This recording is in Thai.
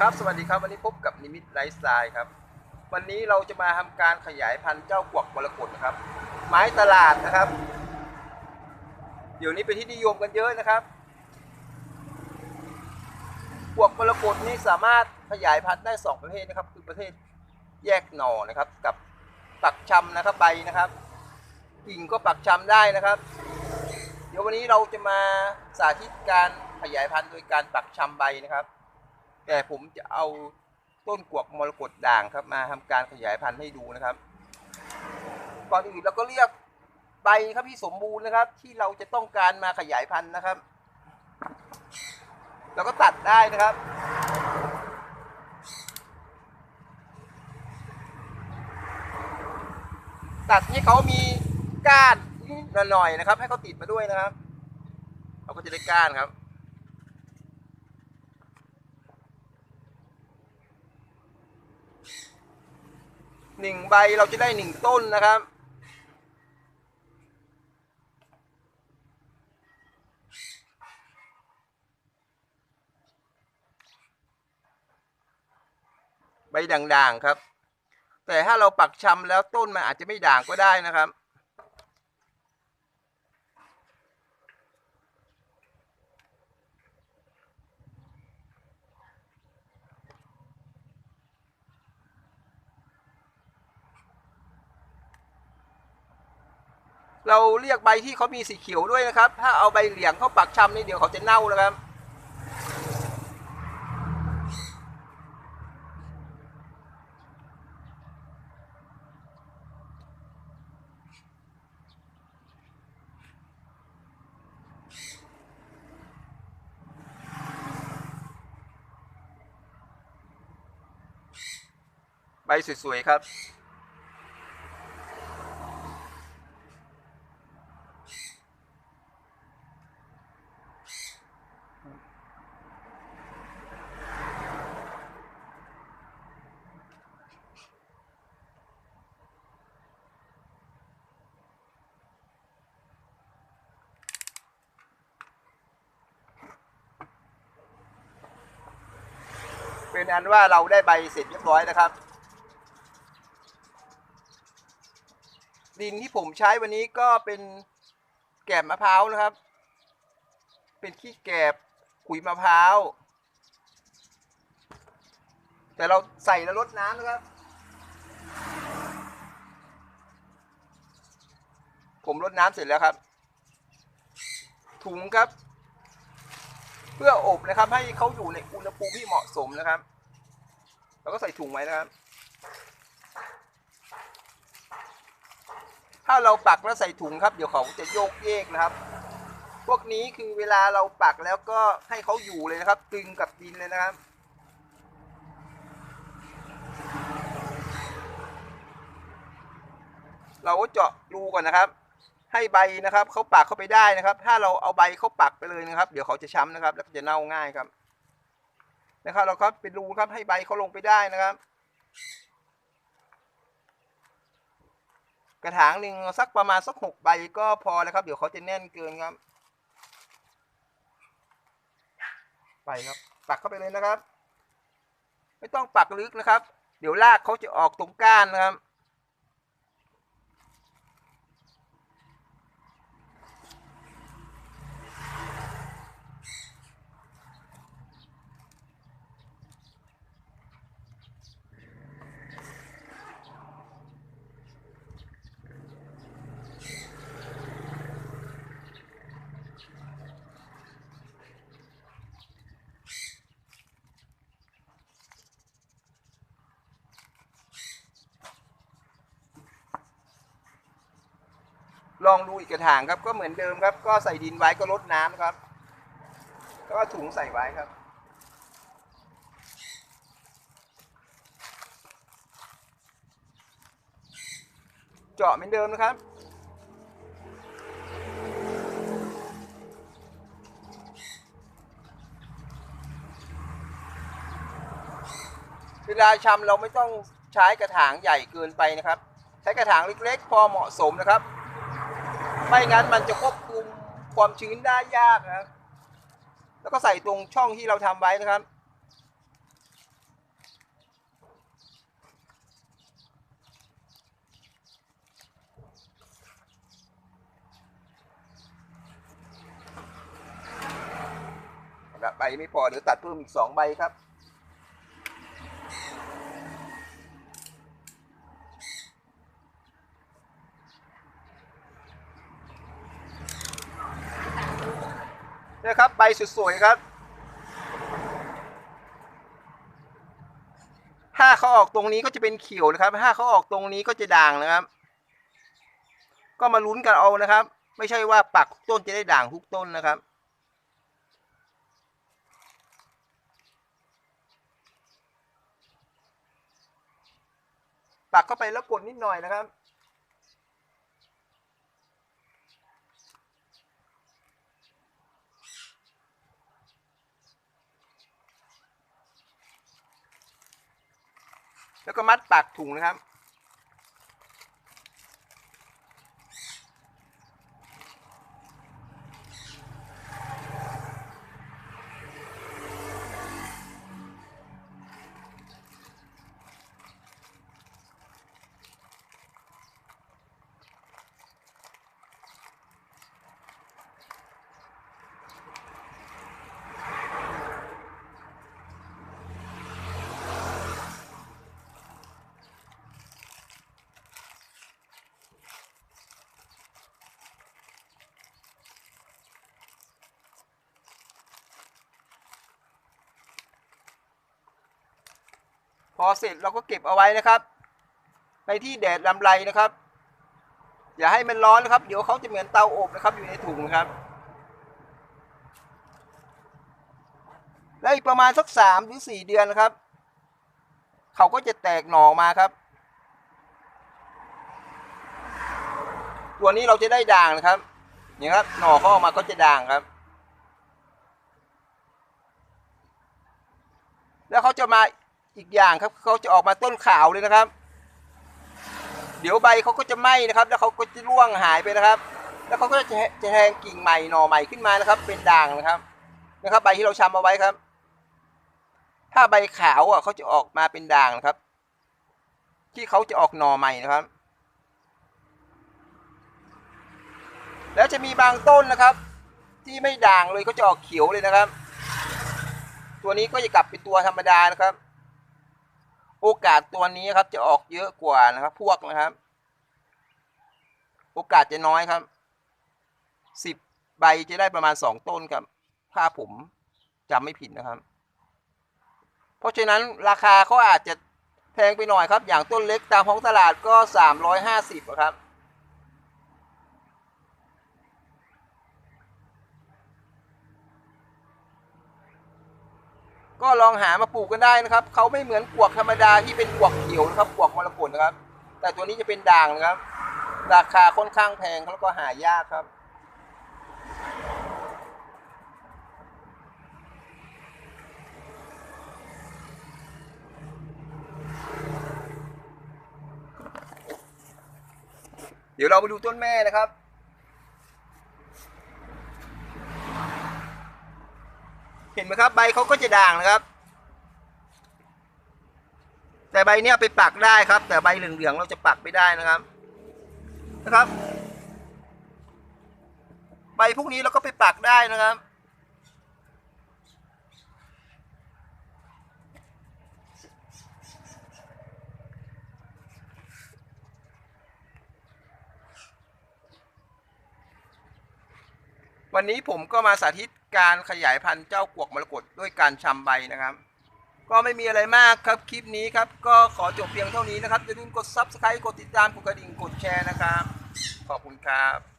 ครับสวัสดีครับวันนี้พบกับนิมิตไลฟ์สไตล์ครับ วันนี้เราจะมาทำการขยายพันธุ์เจ้ากวักมรกตนะครับ ไม้ตลาดนะครับ เดี๋ยวนี้เป็นที่นิยมกันเยอะนะครับกวักมรกตนี้สามารถขยายพันธุ์ได้สองประเภทนะครับ คือประเภทแยกหน่อนะครับ กับปักชำนะครับใบนะครับกิ่งก็ปักชำได้นะครับ เดี๋ยววันนี้เราจะมาสาธิตการขยายพันธุ์โดยการปักชำใบนะครับ แต่ผมจะเอาต้นกวกมรกตด่างครับมาทำการขยายพันธุ์ให้ดูนะครับก่อนอื่นเราก็เรียกใบครับที่สมบูรณ์นะครับ ที่เราจะต้องการมาขยายพันธุ์นะครับเราก็ตัดได้นะครับ ตัดให้เขามีก้านหน่อยๆนะครับ ให้เขาติดมาด้วยนะครับ เราก็จะได้ก้านครับ หนึ่งใบเราจะได้หนึ่งต้นนะครับ ใบด่างๆครับ แต่ถ้าเราปักชำแล้วต้นมันอาจจะไม่ด่างก็ได้นะครับ เราเรียกใบที่เขามีสีเขียวด้วยนะครับ ถ้าเอาใบเหลียงเข้าปักชำนี่เดี๋ยวเขาจะเน่านะครับ ใบสวยๆครับ เป็นอันว่าเราได้ใบเสร็จเรียบร้อยนะครับ ดินที่ผมใช้วันนี้ก็เป็นแกบมะพร้าวนะครับ เป็นขี้แกบขุยมะพร้าว แต่เราใส่แล้วลดน้ำนะครับ ผมลดน้ำเสร็จแล้วครับ ถุงครับ เพื่ออบนะครับ ให้เขาอยู่ในอุณหภูมิที่เหมาะสมนะครับ แล้วก็ใส่ถุงไว้นะครับ ถ้าเราปักแล้วใส่ถุงครับ เดี๋ยวเขาจะโยกเยกนะครับ พวกนี้คือเวลาเราปักแล้วก็ให้เขาอยู่เลยนะครับตึงกับดินเลยนะครับเราก็เจาะรูก่อนนะครับ ให้ใบนะครับเขาปักเข้าไปได้นะครับ ถ้าเราเอาใบเขาปักไปเลยนะครับ เดี๋ยวเขาจะช้ำนะครับ แล้วจะเน่าง่ายครับ นะครับเราครับเป็นรูครับให้ใบเขาลงไปได้นะครับ กระถางหนึ่งสักประมาณสักหกใบก็พอแล้วครับ เดี๋ยวเขาจะแน่นเกินครับ ไปครับปักเข้าไปเลยนะครับ ไม่ต้องปักลึกนะครับ เดี๋ยวรากเขาจะออกตรงก้านนะครับ องดูอีกกระถางครับ ก็เหมือนเดิมครับ ก็ใส่ดินไว้ก็ลดน้ำครับ ก็ถุงใส่ไว้ครับ เจาะเหมือนเดิมนะครับเวลาชำเราไม่ต้องใช้กระถางใหญ่เกินไปนะครับ ใช้กระถางเล็กๆ พอเหมาะสมนะครับ ไม่งั้นมันจะควบคุมความชื้นได้ยากนะแล้วก็ใส่ตรงช่องที่เราทำไว้นะครับใบไม่พอเดี๋ยวตัดเพิ่มอีกสองใบครับ นี่ยครับใบสวยครับ ถ้าเขาออกตรงนี้ก็จะเป็นเขียวนะครับ ถ้าเขาออกตรงนี้ก็จะด่างนะครับ ก็มาลุ้นกันเอานะครับ ไม่ใช่ว่าปักทุกต้นจะได้ด่างทุกต้นนะครับปักเข้าไปแล้วกดนิดหน่อยนะครับ แล้วก็มัดปากถุงนะครับ พอเสร็จเราก็เก็บเอาไว้นะครับในที่แดดลำไรนะครับ อย่าให้มันร้อนนะครับ เดี๋ยวเขาจะเหมือนเตาอบนะครับ อยู่ในถุงครับ แล้วอีกประมาณสักสามหรือสี่เดือนนะครับ เขาก็จะแตกหน่อมาครับ ตัวนี้เราจะได้ด่างนะครับนี่ครับหน่อเขาออกมาก็จะด่างครับ แล้วเขาจะมา อีกอย่างครับเขาจะออกมาต้นขาวเลยนะครับ เดี๋ยวใบเขาก็จะไหม้นะครับ แล้วเขาก็จะร่วงหายไปนะครับ แล้วเขาก็จะจะแทงกิ่งใหม่หน่อใหม่ขึ้นมานะครับ เป็นด่างนะครับ นะครับ ใบที่เราชำเอาไว้ครับ ถ้าใบขาวอะเขาจะออกมาเป็นด่างนะครับ ที่เขาจะออกหน่อใหม่นะครับ แล้วจะมีบางต้นนะครับ ที่ไม่ด่างเลยเขาจะออกเขียวเลยนะครับ ตัวนี้ก็จะกลับเป็นตัวธรรมดานะครับ โอกาสตัวนี้ครับจะออกเยอะกว่านะครับ พวกนะครับ โอกาสจะน้อยครับสิบใบจะได้ประมาณสองต้นครับ ถ้าผมจำไม่ผิดนะครับ เพราะฉะนั้นราคาเขาอาจจะแพงไปหน่อยครับ อย่างต้นเล็กตามท้องตลาดก็สามร้อยห้าสิบครับ ก็ลองหามาปลูกกันได้นะครับเขาไม่เหมือนกวกธรรมดาที่เป็นกวกเขียวนะครับกวกมรกตนะครับ แต่ตัวนี้จะเป็นด่างนะครับ ราคาค่อนข้างแพงแล้วก็หายากครับเดี๋ยวเราไปดูต้นแม่นะครับ เห็นไหมครับ ใบเขาก็จะด่างนะครับ แต่ใบเนี้ยไปปักได้ครับ แต่ใบเหลืองๆเราจะปักไม่ได้นะครับ นะครับ ใบพวกนี้เราก็ไปปักได้นะครับ วันนี้ผมก็มาสาธิตการขยายพันธุ์เจ้ากวกมรกตด้วยการชำใบนะครับ ก็ไม่มีอะไรมากครับคลิปนี้ครับ ก็ขอจบเพียงเท่านี้นะครับอย่าลืมกด subscribe กดติดตามกดกระดิ่งกดแชร์นะครับ ขอบคุณครับ